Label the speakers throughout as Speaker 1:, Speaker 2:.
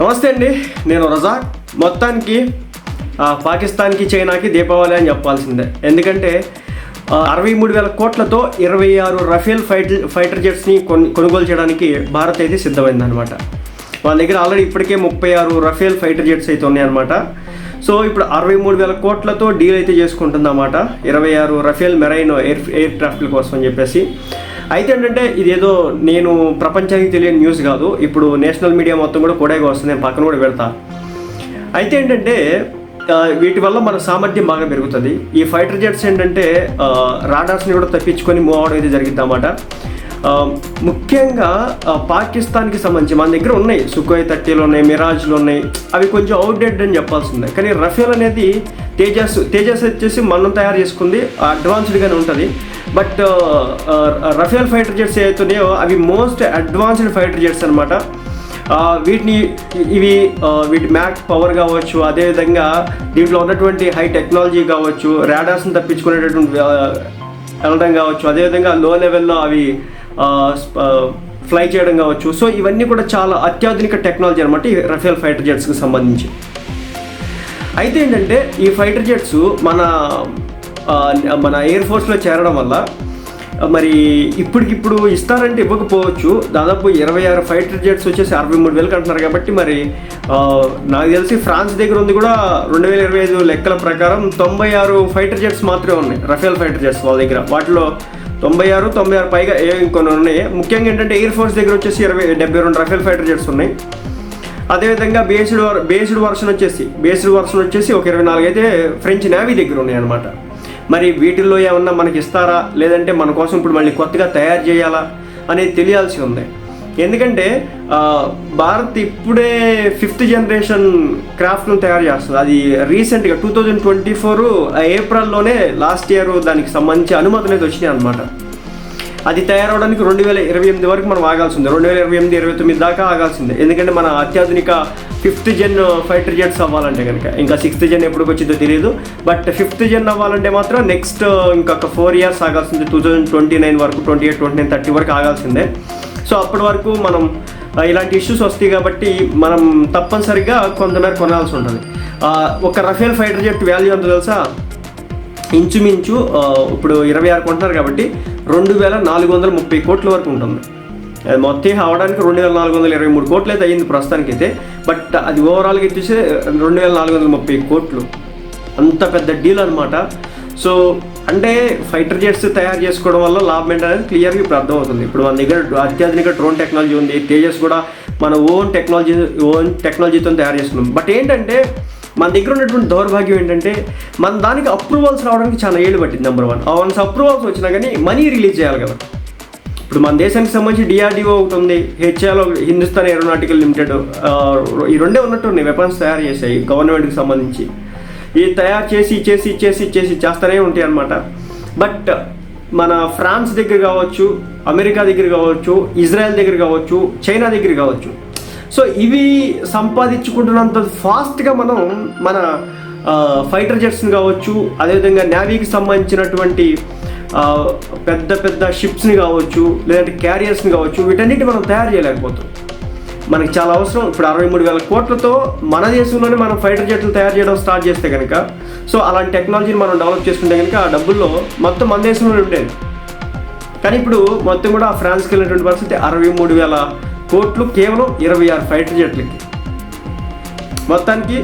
Speaker 1: నమస్తే అండి నేను రజా మొత్తానికి పాకిస్తాన్కి చైనాకి దీపావళి అని చెప్పాల్సిందే. ఎందుకంటే అరవై మూడు వేల కోట్లతో ఇరవై ఆరు రఫేల్ ఫైటర్ ఫైటర్ జెట్స్ని కొనుగోలు చేయడానికి భారత్ అయితే సిద్ధమైందనమాట వాళ్ళ దగ్గర ఆల్రెడీ ఇప్పటికే ముప్పై ఆరు రఫేల్ ఫైటర్ జెట్స్ అయితే ఉన్నాయన్నమాట. సో ఇప్పుడు అరవై మూడు వేల కోట్లతో డీల్ అయితే చేసుకుంటుందన్నమాట. ఇరవై ఆరు రఫేల్ మెరైన్ ఎయిర్ ఎయిర్ క్రాఫ్ట్ల కోసం అని చెప్పేసి. అయితే ఏంటంటే ఇదేదో నేను ప్రపంచానికి తెలియని న్యూస్ కాదు. ఇప్పుడు నేషనల్ మీడియా మొత్తం కూడా కొడేగా వస్తుంది. నేను పక్కన కూడా పెడతా. అయితే ఏంటంటే వీటి వల్ల మన సామర్థ్యం బాగా పెరుగుతుంది. ఈ ఫైటర్ జెట్స్ ఏంటంటే రాడార్స్ని కూడా తప్పించుకొని మూవ్ అవడం అయితే జరిగింది అన్నమాట ముఖ్యంగా పాకిస్తాన్కి సంబంధించి మన దగ్గర ఉన్నాయి. సుఖోయ్ థర్టీలు ఉన్నాయి మిరాజ్లు ఉన్నాయి. అవి కొంచెం అవుట్డేట్ అని చెప్పాల్సిందే. కానీ రఫేల్ అనేది తేజస్ తేజస్ వచ్చేసి మనం తయారు చేసుకుంది. అడ్వాన్స్డ్గానే ఉంటుంది. బట్ రఫేల్ ఫైటర్ జెట్స్ ఏవైతున్నాయో అవి మోస్ట్ అడ్వాన్స్డ్ ఫైటర్ జెట్స్ అనమాట వీటిని ఇవి వీటి మ్యాక్ పవర్ కావచ్చు అదేవిధంగా దీంట్లో ఉన్నటువంటి హై టెక్నాలజీ కావచ్చు ర్యాడర్స్ని తప్పించుకునేటటువంటి వెళ్ళడం కావచ్చు అదేవిధంగా లో లెవెల్లో అవి ఫ్లై చేయడం కావచ్చు. సో ఇవన్నీ కూడా చాలా అత్యాధునిక టెక్నాలజీ అనమాట ఈ రఫేల్ ఫైటర్ జెట్స్కి సంబంధించి. అయితే ఏంటంటే ఈ ఫైటర్ జెట్స్ మన మన ఎయిర్ ఫోర్స్లో చేరడం వల్ల మరి ఇప్పటికిప్పుడు ఇస్తారంటే ఇవ్వకపోవచ్చు. దాదాపు ఇరవై ఆరు ఫైటర్ జెట్స్ వచ్చేసి అరవై మూడు వేలకు అంటున్నారు కాబట్టి మరి నాకు తెలిసి ఫ్రాన్స్ దగ్గర ఉంది కూడా రెండు వేల ఇరవై ఐదు లెక్కల ప్రకారం తొంభై ఆరు ఫైటర్ జెట్స్ మాత్రమే ఉన్నాయి రఫేల్ ఫైటర్ జెట్స్ వాళ్ళ దగ్గర. వాటిలో తొంభై ఆరు తొంభై ఆరు పైగా ఏ ఇంకొన్ని ఉన్నాయి? ముఖ్యంగా ఏంటంటే ఎయిర్ ఫోర్స్ దగ్గర వచ్చేసి ఇరవై డెబ్బై రెండు రఫేల్ ఫైటర్ జెట్స్ ఉన్నాయి. అదేవిధంగా బేస్డ్ బేస్డ్ వర్షన్ వచ్చేసి బేస్డ్ వర్షన్ వచ్చేసి ఒక ఇరవై నాలుగు అయితే ఫ్రెంచ్ నేవీ దగ్గర ఉన్నాయి అనమాట మరి వీటిల్లో ఏమన్నా మనకి ఇస్తారా? లేదంటే మన కోసం ఇప్పుడు మళ్ళీ కొత్తగా తయారు చేయాలా? అనేది తెలియాల్సి ఉంది. ఎందుకంటే భారత్ ఇప్పుడే ఫిఫ్త్ జనరేషన్ క్రాఫ్ట్ను తయారు చేస్తుంది. అది రీసెంట్గా టూ థౌజండ్ ట్వంటీ ఫోర్ ఏప్రిల్లోనే లాస్ట్ ఇయర్ దానికి సంబంధించి అనుమతులు అయితే వచ్చినాయి అనమాట అది తయారవడానికి రెండు వేల ఇరవై ఎనిమిది వరకు మనం ఆగాల్సిందే. రెండు వేల ఇరవై ఎనిమిది ఇరవై తొమ్మిది దాకా ఆగాల్సిందే. ఎందుకంటే మన అత్యాధునిక ఫిఫ్త్ జెన్ ఫైటర్ జెట్స్ అవ్వాలంటే కనుక. ఇంకా సిక్స్త్ జెన్ ఎప్పుడు వచ్చిందో తెలియదు. బట్ ఫిఫ్త్ జెన్ అవ్వాలంటే మాత్రం నెక్స్ట్ ఇంకొక ఫోర్ ఇయర్స్ ఆగాల్సిందే. టూ థౌజండ్ ట్వంటీ నైన్ వరకు twenty eight twenty nine thirty వరకు ఆగాల్సిందే. సో అప్పటి వరకు మనం ఇలాంటి ఇష్యూస్ వస్తాయి కాబట్టి మనం తప్పనిసరిగా కొంతమేర కొనాల్సి ఉంటుంది. ఒక రఫేల్ ఫైటర్ జెట్ వాల్యూ ఎంత తెలుసా? ఇంచుమించు ఇప్పుడు ఇరవై ఆరు కొంటున్నారు కాబట్టి రెండు వేల నాలుగు వందల ముప్పై కోట్ల వరకు ఉంటుంది. అది మొత్తం అవడానికి రెండు వేల నాలుగు వందల ఇరవై మూడు కోట్లు అయితే అయింది ప్రస్తుతానికి అయితే బట్ అది ఓవరాల్గా ఇచ్చేసి రెండు వేల నాలుగు వందల ముప్పై కోట్లు. అంత పెద్ద డీల్ అనమాట సో అంటే ఫైటర్ జెట్స్ తయారు చేసుకోవడం వల్ల లాభం ఏంటనేది క్లియర్గా ఇప్పుడు అర్థమవుతుంది. ఇప్పుడు మన దగ్గర అత్యాధునిక డ్రోన్ టెక్నాలజీ ఉంది. తేజస్ కూడా మన ఓన్ టెక్నాలజీ ఓన్ టెక్నాలజీతో తయారు చేస్తున్నాం. బట్ ఏంటంటే మన దగ్గర ఉన్నటువంటి దౌర్భాగ్యం ఏంటంటే మన దానికి అప్రూవల్స్ రావడానికి చాలా ఏళ్ళు పట్టింది నెంబర్ వన్ ఆ వన్స్ అప్రూవల్స్ వచ్చినా కానీ మనీ రిలీజ్ చేయాలి కదా. ఇప్పుడు మన దేశానికి సంబంధించి డిఆర్డిఓ ఒకటి ఉంది. హెచ్ఏఎల్ హిందుస్థాన్ ఏరోనాటికల్ లిమిటెడ్ ఈ రెండే ఉన్నట్టు ఉన్నాయి. వెపన్స్ తయారు చేసాయి గవర్నమెంట్కి సంబంధించి. ఈ తయారు చేసి చేసి చేసి చేసి చేస్తూనే ఉంటాయి అన్నమాట. బట్ మన ఫ్రాన్స్ దగ్గర కావచ్చు అమెరికా దగ్గర కావచ్చు ఇజ్రాయెల్ దగ్గర కావచ్చు చైనా దగ్గర కావచ్చు. సో ఇవి సంపాదించుకుంటున్నంత ఫాస్ట్గా మనం మన ఫైటర్ జెట్స్ని కావచ్చు అదేవిధంగా నేవీకి సంబంధించినటువంటి పెద్ద పెద్ద షిప్స్ని కావచ్చు లేదంటే క్యారియర్స్ని కావచ్చు వీటన్నిటి మనం తయారు చేయలేకపోతాం మనకి చాలా అవసరం. ఇప్పుడు అరవై మూడు వేల కోట్లతో మన దేశంలోనే మనం ఫైటర్ జెట్లు తయారు చేయడం స్టార్ట్ చేస్తే కనుక సో అలాంటి టెక్నాలజీని మనం డెవలప్ చేసుకుంటే కనుక ఆ డబ్బుల్లో మొత్తం మన దేశంలోనే ఉండేది. కానీ ఇప్పుడు మొత్తం కూడా ఫ్రాన్స్కి వెళ్ళినటువంటి పరిస్థితి అరవై మూడు వేల కోట్లు కేవలం ఇరవై ఆరు ఫైటర్ జెట్లకి. మొత్తానికి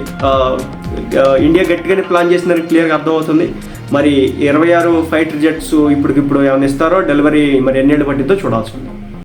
Speaker 1: ఇండియా గట్టిగానే ప్లాన్ చేసిందని క్లియర్గా అర్థమవుతుంది. మరి ఇరవై ఆరు ఫైటర్ జెట్స్ ఇప్పటికిప్పుడు ఏమైనా ఇస్తారో డెలివరీ మరి ఎన్నేళ్ళు పట్టిందో చూడాల్సి ఉంది